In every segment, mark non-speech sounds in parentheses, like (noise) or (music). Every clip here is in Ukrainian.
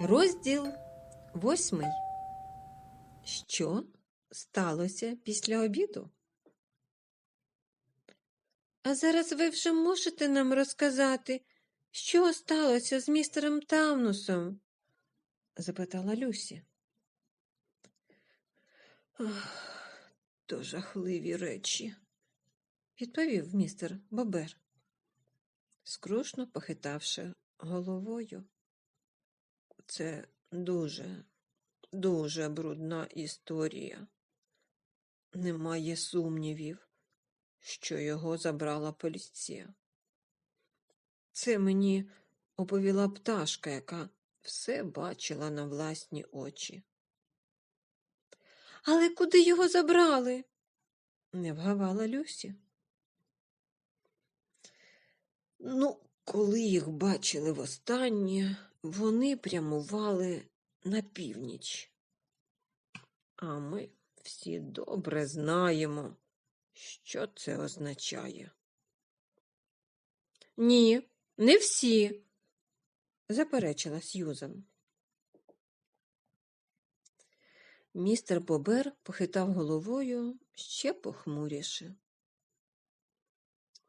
Розділ восьмий. Що сталося після обіду? А зараз ви вже можете нам розказати, що сталося з містером Таунусом? запитала Люсі. «Ах, То жахливі речі, відповів містер Бобер, скрушно похитавши головою. Це дуже, дуже брудна історія. Немає сумнівів, що його забрала поліція. Це мені оповіла пташка, яка все бачила на власні очі. Але куди його забрали? не вгавала Люсі. Ну, коли їх бачили востаннє, вони прямували на північ. А ми всі добре знаємо, що це означає. Ні, не всі, заперечила Сьюзан. Містер Бобер похитав головою ще похмуріше.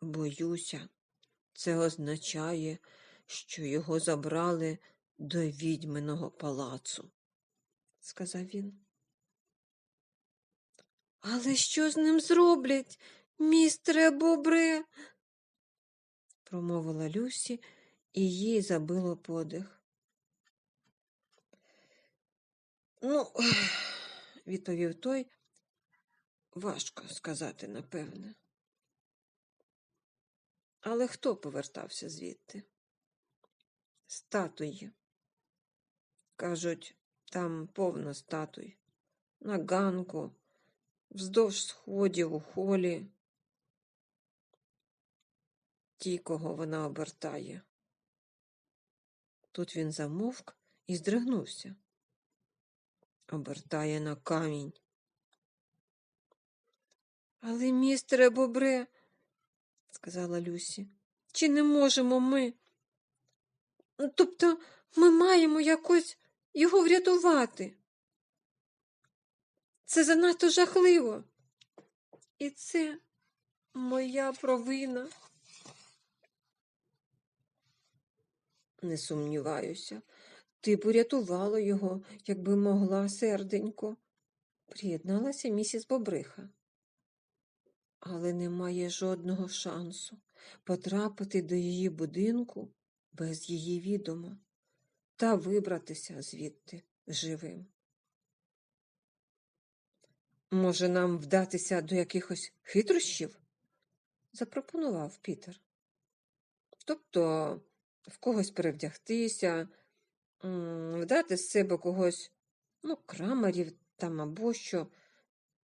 Боюся, це означає, що його забрали до відьминого палацу, сказав він. Але що з ним зроблять, містере Бобре? промовила Люсі, і їй забило подих. Ну, (sighs) відповів той, важко сказати, напевне. Але хто повертався звідти? Статуї. Кажуть, там повно статуй. На ганку, вздовж сходів у холі. Ті, кого вона обертає. Тут він замовк і здригнувся. Обертає на камінь. Але, містере Бобре, сказала Люсі, чи не можемо ми? Тобто ми маємо якось його врятувати. Це занадто жахливо. І це моя провина. Не сумніваюся, ти б урятувала його, якби могла, серденько, приєдналася місіс Бобриха. Але немає жодного шансу потрапити до її будинку без її відома та вибратися звідти живим. Може, нам вдатися до якихось хитрощів? запропонував Пітер. Тобто в когось перевдягтися, вдати з себе когось, ну, крамарів там або що,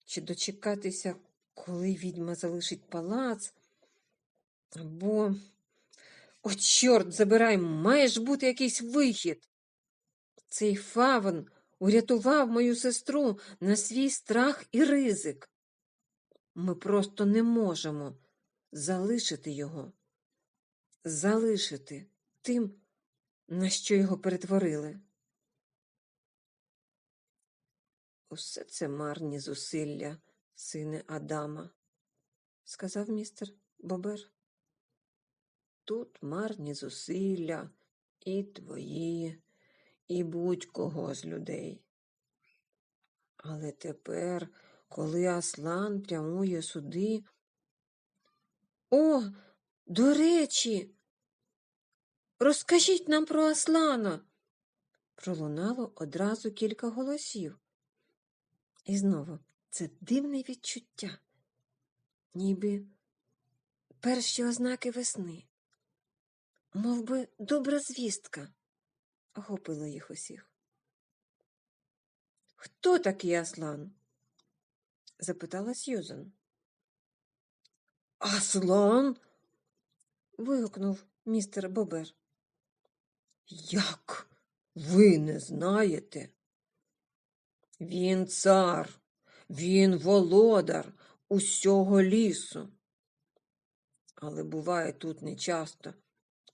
чи дочекатися, коли відьма залишить палац, або. О, чорт, забирай, має ж бути якийсь вихід. Цей фавн урятував мою сестру на свій страх і ризик. Ми просто не можемо залишити його, залишити тим, на що його перетворили. Усе це марні зусилля, сине Адама, сказав містер Бобер. Тут марні зусилля і твої, і будь-кого з людей. Але тепер, коли Аслан прямує сюди. О, до речі, розкажіть нам про Аслана. Пролунало одразу кілька голосів. І знову це дивне відчуття, ніби перші ознаки весни. Мов би, добра звістка, охопила їх усіх. Хто такий Аслан? запитала Сьюзан. Аслан? вигукнув містер Бобер. Як ви не знаєте? Він цар, він володар усього лісу. Але буває тут нечасто,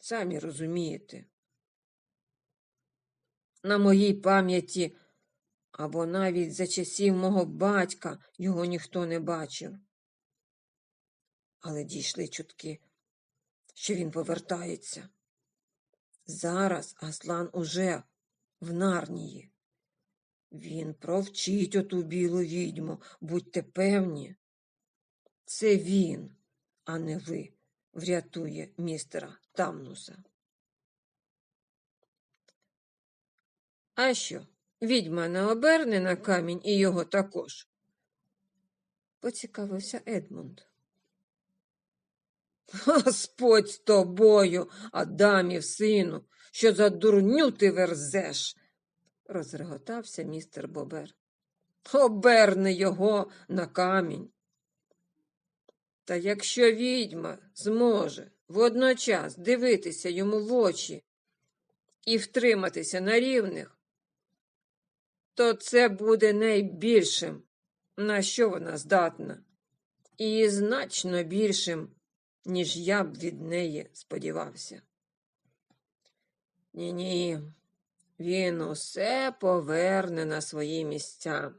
самі розумієте. на моїй пам'яті, або навіть за часів мого батька його ніхто не бачив. Але дійшли чутки, що він повертається. Зараз Аслан уже в Нарнії. Він провчить оту білу відьму, будьте певні. Це він, а не ви, врятує містера Тамнуса. А що, відьма не оберне на камінь і його також? поцікавився Едмунд. Господь з тобою, Адамів сину, що за дурню ти верзеш, розреготався містер Бобер. Оберне його на камінь. Та якщо відьма зможе водночас дивитися йому в очі і втриматися на рівних, то це буде найбільшим, на що вона здатна, і значно більшим, ніж я б від неї сподівався. Ні, ні, він усе поверне на свої місця,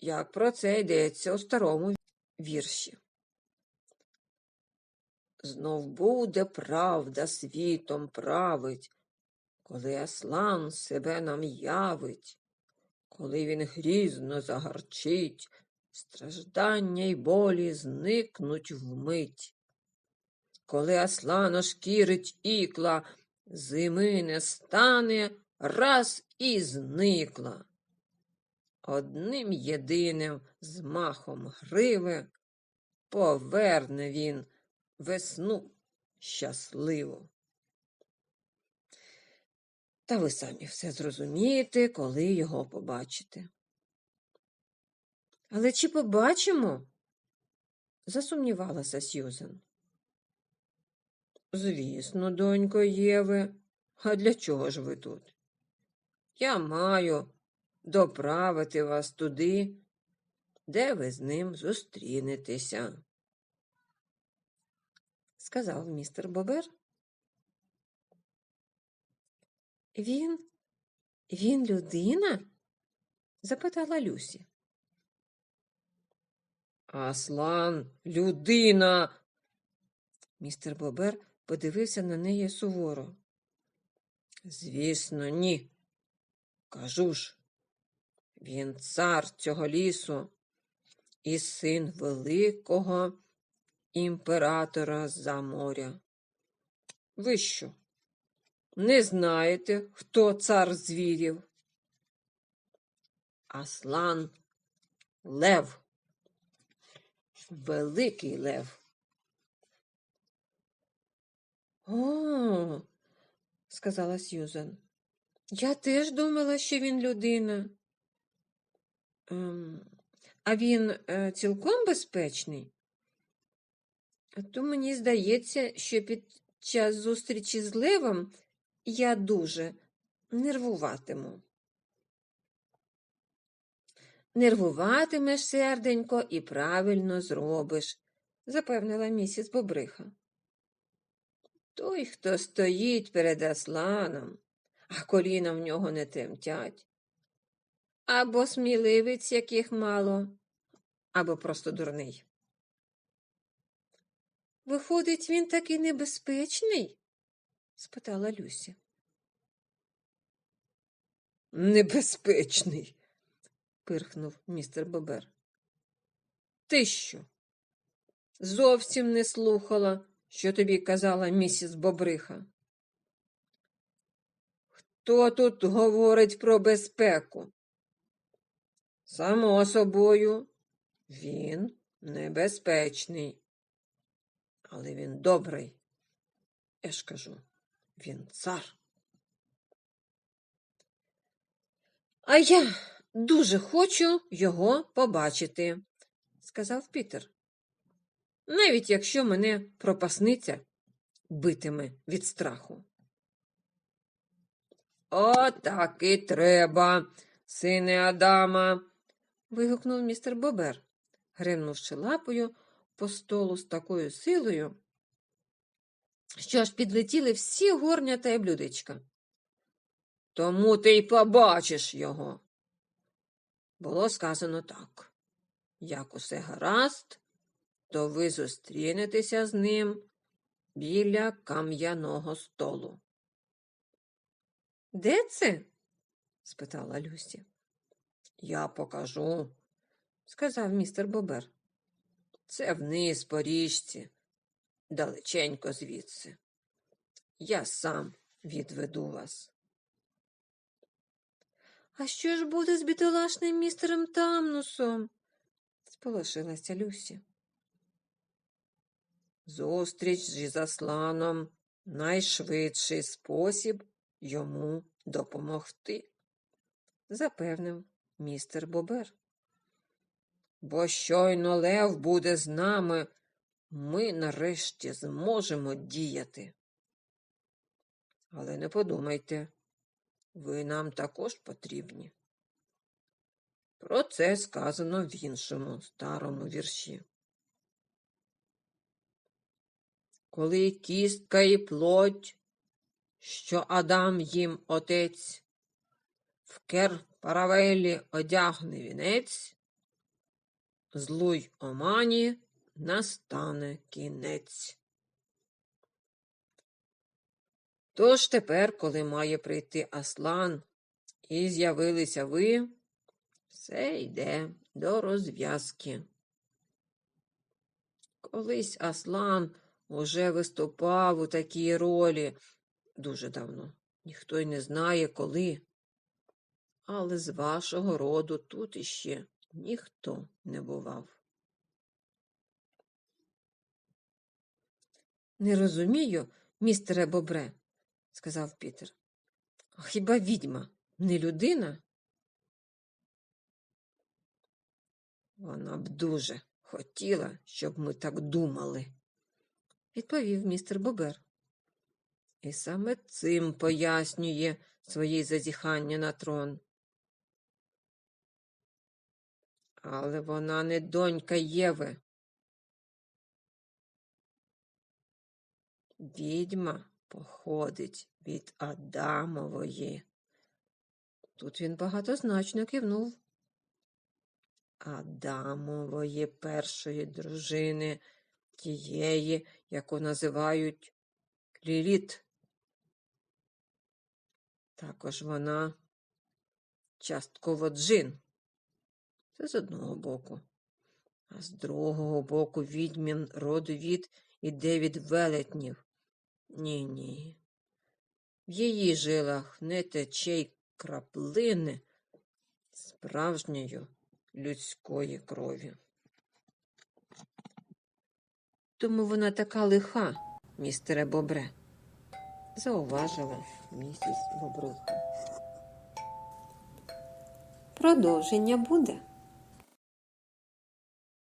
як про це йдеться у старому вірші. Знов буде правда світом править, коли Аслан себе нам явить, коли він грізно загарчить, страждання й болі зникнуть вмить. Коли Аслан ошкірить ікла, зими не стане, раз і зникла. Одним єдиним змахом гриви поверне він весну щасливу. Та ви самі все зрозумієте, коли його побачите. Але чи побачимо? засумнівалася Сьюзен. Звісно, донько Єви, а для чого ж ви тут? Я маю доправити вас туди, де ви з ним зустрінетеся, сказав містер Бобер. Він, він людина? запитала Люсі. Аслан, людина. Містер Бобер подивився на неї суворо. Звісно, ні. Кажу ж, він цар цього лісу і син великого імператора за моря. Ви що? Не знаєте, хто цар звірів? Аслан Лев. Великий лев. О, сказала Сьюзен. Я теж думала, що він людина. Ем, а він е, цілком безпечний? То мені здається, що під час зустрічі з левом я дуже нервуватиму. Нервуватимеш, серденько, і правильно зробиш, запевнила місіс Бобриха. Той, хто стоїть перед Асланом, а коліна в нього не тремтять. Або сміливець, яких мало, або просто дурний. Виходить, він такий небезпечний? спитала Люся. Небезпечний, пирхнув містер Бобер. Ти що? Зовсім не слухала, що тобі казала місіс Бобриха. Хто тут говорить про безпеку? Само собою, він небезпечний, але він добрий. Я ж кажу, він цар. А я дуже хочу його побачити, сказав Пітер. Навіть якщо мене пропасниця битиме від страху. О, так і треба, сине Адама. вигукнув містер Бобер, гримнувши лапою по столу з такою силою, що аж підлетіли всі горнята і блюдечка. тому ти й побачиш його. Було сказано так. Як усе гаразд, то ви зустрінетеся з ним біля кам'яного столу. Де це? спитала Люсі. Я покажу, сказав містер Бобер. Це вниз по річці, далеченько звідси. Я сам відведу вас. А що ж буде з бідолашним містером Тамнусом? сполошилася Люсі. Зустріч зі засланом найшвидший спосіб йому допомогти, запевнив містер Бобер. Бо щойно Лев буде з нами, ми нарешті зможемо діяти. Але не подумайте, ви нам також потрібні. Про це сказано в іншому старому вірші. Коли кістка і плоть, що Адам їм отець, в кер паравелі одягне вінець, злуй омані настане кінець. Тож тепер, коли має прийти Аслан і з'явилися ви, все йде до розв'язки. Колись Аслан уже виступав у такій ролі дуже давно. Ніхто й не знає, коли. Але з вашого роду тут іще ніхто не бував. Не розумію, містере Бобре, сказав Пітер. Хіба відьма не людина? Вона б дуже хотіла, щоб ми так думали. відповів містер Бобер. І саме цим пояснює свої зазіхання на трон. Але вона не донька Єви. Відьма походить від Адамової. Тут він багатозначно кивнув. Адамової першої дружини, тієї, яку називають Ліліт. Також вона частково джин. Це з одного боку. А з другого боку відьмін родовід іде від велетнів. Ні-ні. В її жилах не тече й краплини справжньої людської крові. Тому вона така лиха, містере Бобре, зауважила місіс Бобруха. Продовження буде.